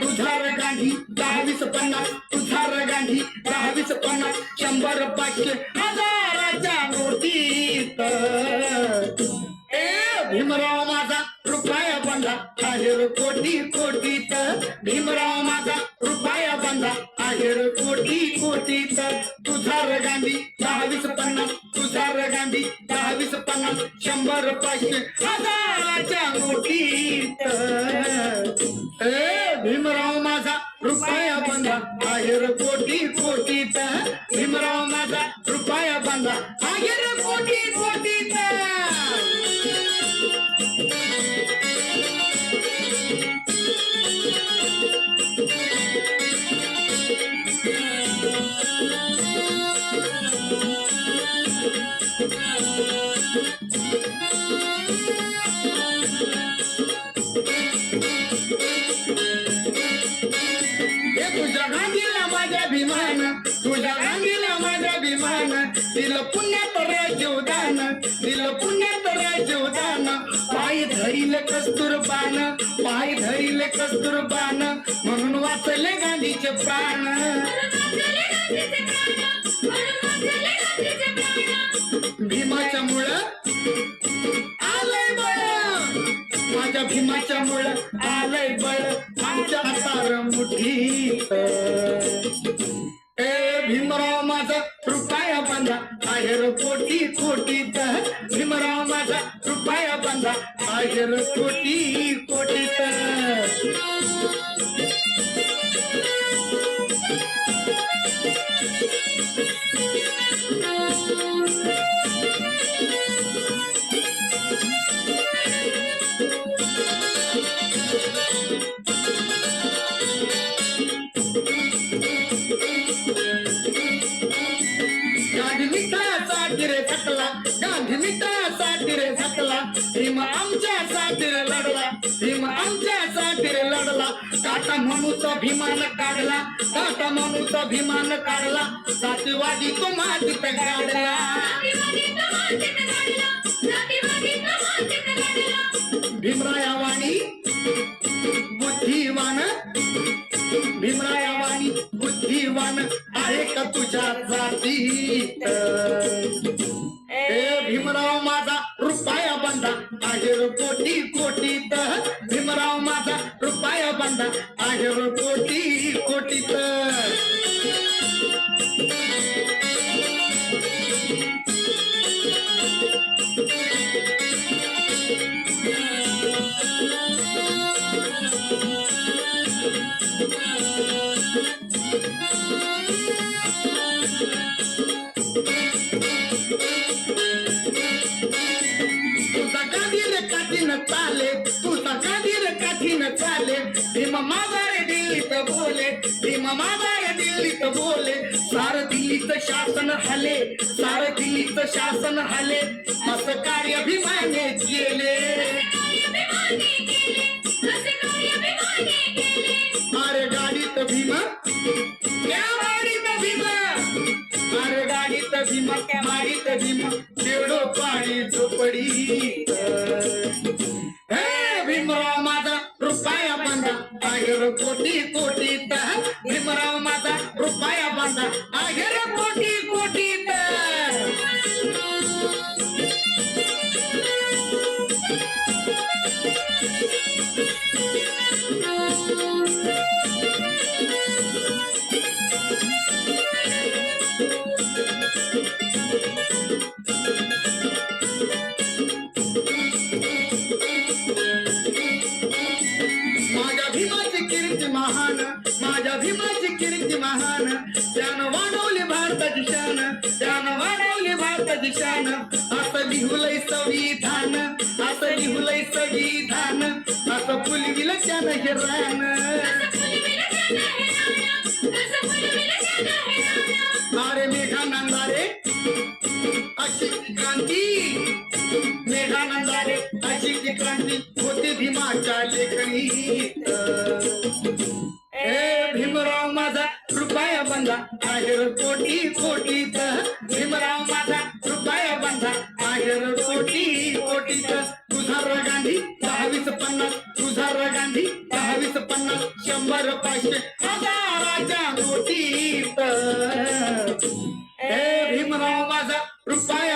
तुझा र गांधी दहावीस पन्नास. तुझा गांधी दहावीस पन्नास. शंभर पाचशे हजाराच्या नोटीत ए भीमराव माझा रुपया बंधा. आहेर कोटी कोटीत. भीमराव माझा रुपया बंधा. आहेर कोटी कोटीत. तुझा र गांधी दहावीस पन्नास. तुझा गांधी दहावीस पन्नास. शंभर पाचशे हजाराच्या नोटीत तुझ्या गांधीला माझ्या भीमान तुझ्या गांधीला माझ्या भीमान दिलं पुण्या म्हणून गांधीचे प्राण। भीमाच्या मुळ? आलंय बळ. माझ्या भीमाच्या मुळ आलंय बळ. आमच्या हातार मुठीत ए भीमराव माझा रुपया बांधा आहेर कोटी कोटीत भीमराव माझा रुपया बांधा आहेर कोटी कोटीत थकला भीम आमच्या रे लढला. भीम आमच्या रे लढला. काटा म्हणूचा भीमान काढला. काटा म्हणूचा भीमान काढला. सातीवादी तो मातीत काढला भीमरायावाणी आहेर कोटी कोटीत भीमराव माझा रुपया बांधा आहेर कोटी कोटीत you. काठीनं चाले तुझा गाडीर काठीनं चाले. भीम माझा रे दिल्लीत बोले भीम माझा रे दिल्लीत बोले. सार दिल्लीत शासन हले सार दिल्लीत शासन हले. मस कार्य भीमाने केले. अरे गाडीत भीम त्या गाडीत भीम. अरे गाडीत भीम त्या गाडीत भीम. कोटी कोटीत भीमराव माझा रुपया बांधा. आहेर कोटी कोटीत त्यानं वाढवली भारताची शान. त्यानं वाढवली भारताची शान. असं लिहुलय संविधान. असं लिहुलय संविधान. असं फुलविल त्यानं हे रान अरे मेघानंदारे अशी क्रांती. मेघानंदारे अशी क्रांती होती भीमाच्या लेखणी ए भीमराव माझा बंधा. आहेर कोटी कोटीत. भीमराव माझा कृपया बंधा. आहेर कोटी कोटीत. तुझार गांधी दहावीस पन्नास. तुझार गांधी दहावीस पन्नास. शंभर पाचशे. हजाराच्या नोटीत ए भीमराव माझा कृपया